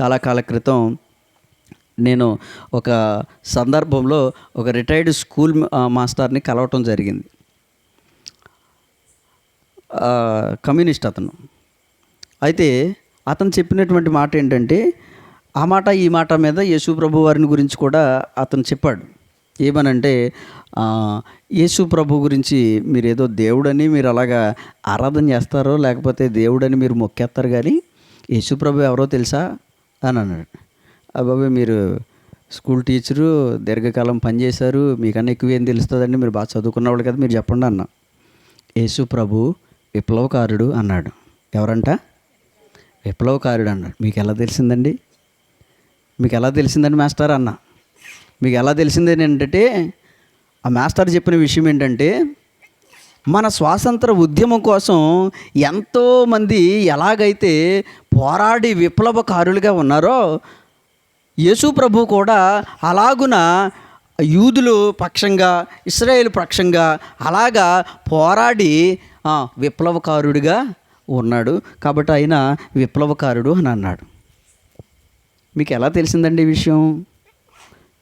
చాలా కాల క్రితం నేను ఒక సందర్భంలో ఒక రిటైర్డ్ స్కూల్ మాస్టర్ని కలవటం జరిగింది. కమ్యూనిస్ట్ అతను. అయితే అతను చెప్పినటువంటి మాట ఏంటంటే ఆ మాట ఈ మాట మీద యేసు ప్రభు వారిని గురించి కూడా అతను చెప్పాడు. ఏమనంటే యేసు ప్రభు గురించి మీరు ఏదో దేవుడని మీరు అలాగా ఆరాధన చేస్తారో లేకపోతే దేవుడని మీరు మొక్కేస్తారు కానీ యేసు ప్రభు ఎవరో తెలుసా? అని అన్నాడు. అబ్బాబే మీరు స్కూల్ టీచరు దీర్ఘకాలం పనిచేశారు మీకన్నా ఎక్కువ ఏం తెలుస్తుందండి మీరు బాగా చదువుకున్న వాళ్ళు కదా మీరు చెప్పండి అన్న. యేసు ప్రభు విప్లవకారుడు అన్నాడు. ఎవరంట? విప్లవకారుడు అన్నాడు. మీకు ఎలా తెలిసిందండి? మీకు ఎలా తెలిసిందండి మాస్టర్ అన్న. మీకు ఎలా తెలిసింది ఏంటంటే ఆ మాస్టర్ చెప్పిన విషయం ఏంటంటే మన స్వాతంత్ర ఉద్యమం కోసం ఎంతోమంది ఎలాగైతే పోరాడి విప్లవకారులుగా ఉన్నారో యేసు ప్రభు కూడా అలాగున యూదులు పక్షంగా ఇస్రాయేల్ పక్షంగా అలాగా పోరాడి విప్లవకారుడిగా ఉన్నాడు. కాబట్టి ఆయన విప్లవకారుడు అని అన్నాడు. మీకు ఎలా తెలిసిందండి ఈ విషయం?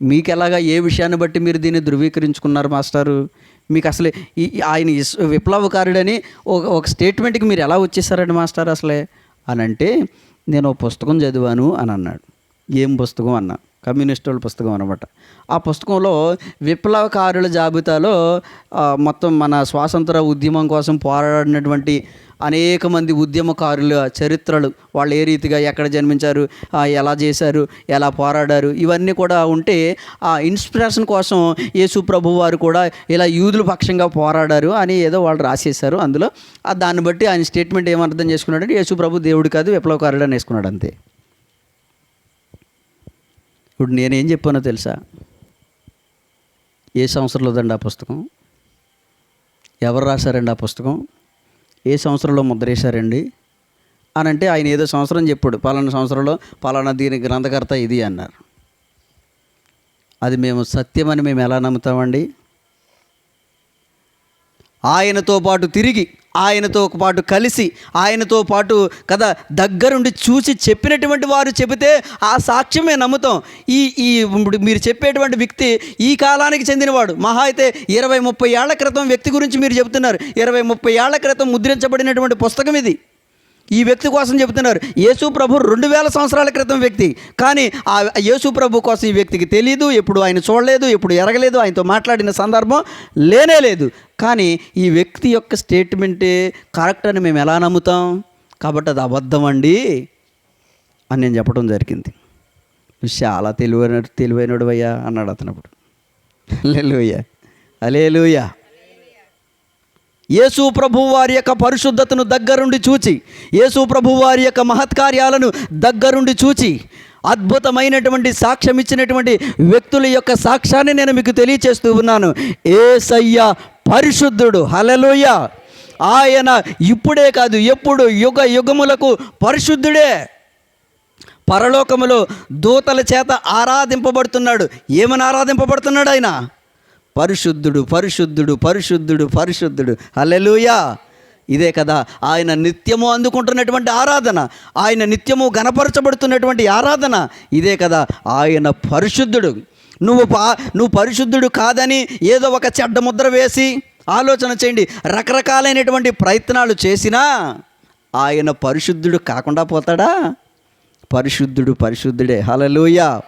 మీకు ఎలాగా ఏ విషయాన్ని బట్టి మీరు దీన్ని ధృవీకరించుకున్నారు మాస్టారు? మీకు అసలు ఈ ఆయన విప్లవకారుడని ఒక ఒక స్టేట్మెంట్కి మీరు ఎలా వచ్చేసారండి మాస్టర్ అసలే? అని అంటే నేను పుస్తకం చదివాను అని అన్నాడు ఏం పుస్తకం? అన్నా. కమ్యూనిస్ట్ వాళ్ళ పుస్తకం అనమాట ఆ పుస్తకంలో విప్లవకారుల జాబితాలో మొత్తం మన స్వాతంత్ర ఉద్యమం కోసం పోరాడినటువంటి అనేక మంది ఉద్యమకారుల చరిత్రలు వాళ్ళు ఏ రీతిగా ఎక్కడ జన్మించారు ఎలా చేశారు ఎలా పోరాడారు ఇవన్నీ కూడా ఉంటే ఆ ఇన్స్పిరేషన్ కోసం యేసు ప్రభు వారు కూడా ఇలా యూదుల పక్షంగా పోరాడారు అని ఏదో వాళ్ళు రాసేశారు అందులో. ఆ దాన్ని బట్టి ఆయన స్టేట్మెంట్ ఏమర్థం చేసుకున్నాడంటే యేసు ప్రభు దేవుడు కాదు విప్లవకారుడు అని వేసుకున్నాడు అంతే. ఇప్పుడు నేనేం చెప్పానో తెలుసా? ఏ సంవత్సరంలో ఉందండి ఆ పుస్తకం? ఎవరు రాశారండి ఆ పుస్తకం? ఏ సంవత్సరంలో ముద్రేశారండి? అని అంటే ఆయన ఏదో సంవత్సరం చెప్పాడు. పలానా సంవత్సరంలో పలానా దీని గ్రంథకర్త ఇది అన్నారు. అది మేము సత్యమని మేము ఎలా నమ్ముతామండి? ఆయనతో పాటు తిరిగి ఆయనతో పాటు కలిసి ఆయనతో పాటు కదా దగ్గరుండి చూసి చెప్పినటువంటి వారు చెబితే ఆ సాక్ష్యమే నమ్ముతాం. ఈ ఈ ఇప్పుడు మీరు చెప్పేటువంటి వ్యక్తి ఈ కాలానికి చెందినవాడు. మహా అయితే ఇరవై ముప్పై ఏళ్ళ క్రితం వ్యక్తి గురించి మీరు చెబుతున్నారు. ఇరవై ముప్పై ఏళ్ళ క్రితం ముద్రించబడినటువంటి పుస్తకం ఇది. ఈ వ్యక్తి కోసం చెబుతున్నారు. యేసు ప్రభు రెండు వేల సంవత్సరాల క్రితం వ్యక్తి. కానీ ఆ యేసు ప్రభు కోసం ఈ వ్యక్తికి తెలియదు ఎప్పుడు ఆయన చూడలేదు ఎప్పుడు ఎరగలేదు ఆయనతో మాట్లాడిన సందర్భం లేనే లేదు. కానీ ఈ వ్యక్తి యొక్క స్టేట్మెంటే కరెక్ట్ అని మేము ఎలా నమ్ముతాం? కాబట్టి అది అబద్ధం అండి అని నేను చెప్పడం జరిగింది. చాలా తెలివైన తెలివైనడు అయ్యా అన్నాడు అతను అప్పుడు. అలేలుయ్యా అలేలుయ్యా యేసు ప్రభు వారి యొక్క పరిశుద్ధతను దగ్గరుండి చూచి యేసు ప్రభు వారి యొక్క మహత్కార్యాలను దగ్గరుండి చూచి అద్భుతమైనటువంటి సాక్ష్యం ఇచ్చినటువంటి వ్యక్తుల యొక్క సాక్ష్యాన్ని నేను మీకు తెలియచేస్తూ ఉన్నాను. ఏసయ్య పరిశుద్ధుడు. హలలోయ ఆయన ఇప్పుడే కాదు ఎప్పుడు యుగ యుగములకు పరిశుద్ధుడే. పరలోకములో దూతల చేత ఆరాధింపబడుతున్నాడు. ఏమని ఆరాధింపబడుతున్నాడు ఆయన? పరిశుద్ధుడు పరిశుద్ధుడు పరిశుద్ధుడు పరిశుద్ధుడు. హల్లెలూయా! ఇదే కదా ఆయన నిత్యము అందుకుంటున్నటువంటి ఆరాధన ఆయన నిత్యము గణపరచబడుతున్నటువంటి ఆరాధన. ఇదే కదా ఆయన పరిశుద్ధుడు. నువ్వు పా నువ్వు పరిశుద్ధుడు కాదని ఏదో ఒక చెడ్డ ముద్ర వేసి ఆలోచన చేయండి. రకరకాలైనటువంటి ప్రయత్నాలు చేసినా ఆయన పరిశుద్ధుడు కాకుండా పోతాడా? పరిశుద్ధుడు పరిశుద్ధుడే. హలలుయ